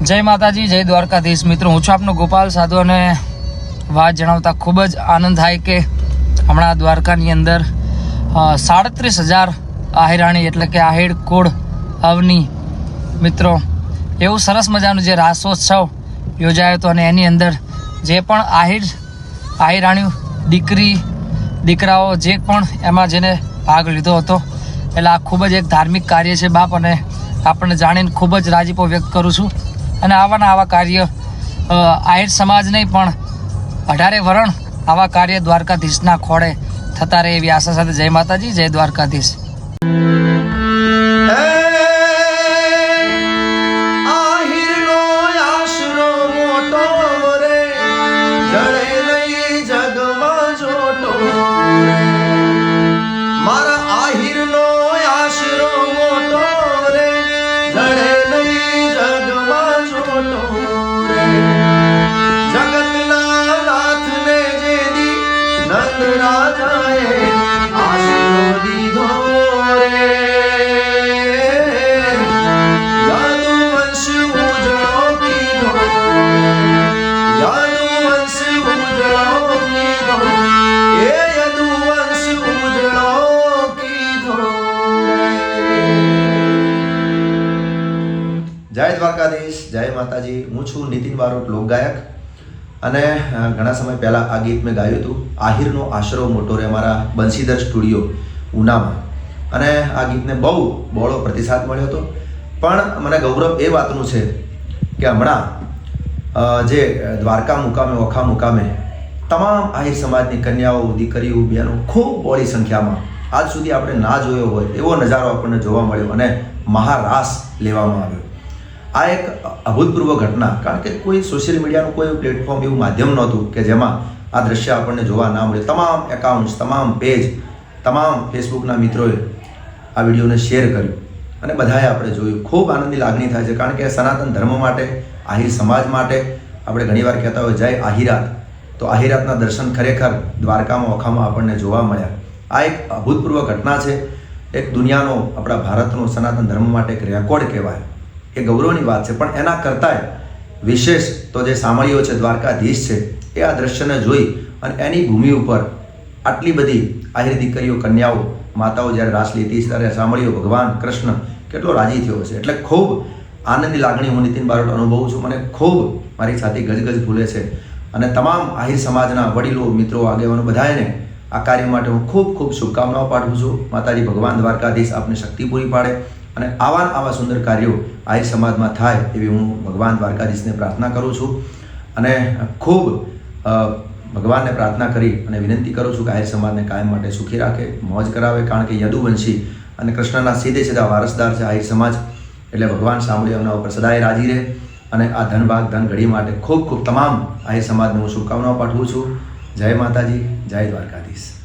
જય માતાજી, જય દ્વારકાધીશ. મિત્રો, હું છું આપનો ગોપાલ સાધુ અને વાત જણાવતા ખૂબ જ આનંદ થાય કે હમણાં દ્વારકાની અંદર સાડત્રીસ હજાર આહિરાણી એટલે કે આહિર કુળ અવની, મિત્રો, એવું સરસ મજાનું જે રાસોત્સવ યોજાયો હતો અને એની અંદર જે પણ આહિર આહિરાણીઓ દીકરી, દીકરાઓ જે પણ એમાં જેને ભાગ લીધો હતો, એટલે આ ખૂબ જ એક ધાર્મિક કાર્ય છે બાપ અને આપણને જાણીને ખૂબ જ રાજીપો વ્યક્ત કરું છું. અને આવાના આવા કાર્ય આહિર સમાજ નહીં, પણ અઢારે વરણ આવા કાર્ય દ્વારકાધીશના ખોળે થતા રહે એવી આશા સાથે જય માતાજી, જય દ્વારકાધીશ. જય દ્વારકાધીશ, જય માતાજી. હું છું નીતિન બારોટ, લોકગાયક. અને ઘણા સમય પહેલાં આ ગીત મેં ગાયું હતું, આહિરનો આશરો મોટો રે અમારા બંસીધર સ્ટુડિયો, ઉનામાં. અને આ ગીતને બહુ બહોળો પ્રતિસાદ મળ્યો હતો. પણ મને ગૌરવ એ વાતનું છે કે હમણાં જે દ્વારકા મુકામે, ઓખા મુકામે તમામ આહિર સમાજની કન્યાઓ, દીકરીઓ, બહેનો ખૂબ બહોળી સંખ્યામાં આજ સુધી આપણે ના જોયો હોય એવો નજારો આપણને જોવા મળ્યો અને મહારાસ લેવામાં આવ્યો. આ એક અભૂતપૂર્વ ઘટના, કારણ કે કોઈ સોશિયલ મીડિયાનું કોઈ પ્લેટફોર્મ એવું માધ્યમ નહોતું કે જેમાં આ દ્રશ્ય આપણને જોવા ના મળે. તમામ એકાઉન્ટ્સ તમામ પેજ તમામ ફેસબુકના મિત્રોએ આ વિડીયોને શેર કર્યું. અને બધાએ આપણે જોયું. ખૂબ આનંદની લાગણી થાય છે, કારણ કે સનાતન ધર્મ માટે, આહિર સમાજ માટે આપણે ઘણીવાર કહેતા હોય જય આહિરાત. તો આહિરાતના દર્શન ખરેખર દ્વારકામાં, ઓખામાં આપણને જોવા મળ્યા. આ એક અભૂતપૂર્વ ઘટના છે. એક દુનિયાનો, આપણા ભારતનો સનાતન ધર્મ માટે એક રેકોર્ડ કહેવાય. એ ગૌરવની વાત છે. પણ એના કરતાંય વિશેષ તો જે સામળીઓ છે, દ્વારકાધીશ છે, એ આ દ્રશ્યને જોઈ અને એની ભૂમિ ઉપર આટલી બધી આહિર દીકરીઓ, કન્યાઓ, માતાઓ જ્યારે રાસ લેતી ત્યારે સામળીઓ ભગવાન કૃષ્ણ કેટલો રાજી થયો છે એટલે ખૂબ આનંદની લાગણી હું નીતિન બારોટ અનુભવું છું. મને ખૂબ મારી સાથે ગજગજ ભૂલે છે. અને તમામ આહિર સમાજના વડીલો, મિત્રો, આગેવાનો બધાને આ કાર્ય માટે હું ખૂબ ખૂબ શુભકામનાઓ પાઠવું છું. માતાજી ભગવાન દ્વારકાધીશ આપને શક્તિ પૂરી પાડે. અને આવા આવા સુંદર કાર્યો આર્ય સમાજમાં થાય એવી હું ભગવાન દ્વારકાધીશને પ્રાર્થના કરું છું. અને ખૂબ ભગવાનને પ્રાર્થના કરી અને વિનંતી કરું છું કે આર્ય સમાજને કાયમ માટે સુખી રાખે, મોજ કરાવે, કારણ કે યદુવંશી અને કૃષ્ણના સીધે સીધા વારસદાર છે આર્ય સમાજ. એટલે ભગવાન સાંભળી, એમના ઉપર સદાય રાજી રહે અને આ ધનભાગ ધન ઘડી માટે ખૂબ ખૂબ તમામ આર્ય સમાજને હું શુભકામનાઓ પાઠવું છું. જય માતાજી, જય દ્વારકાધીશ.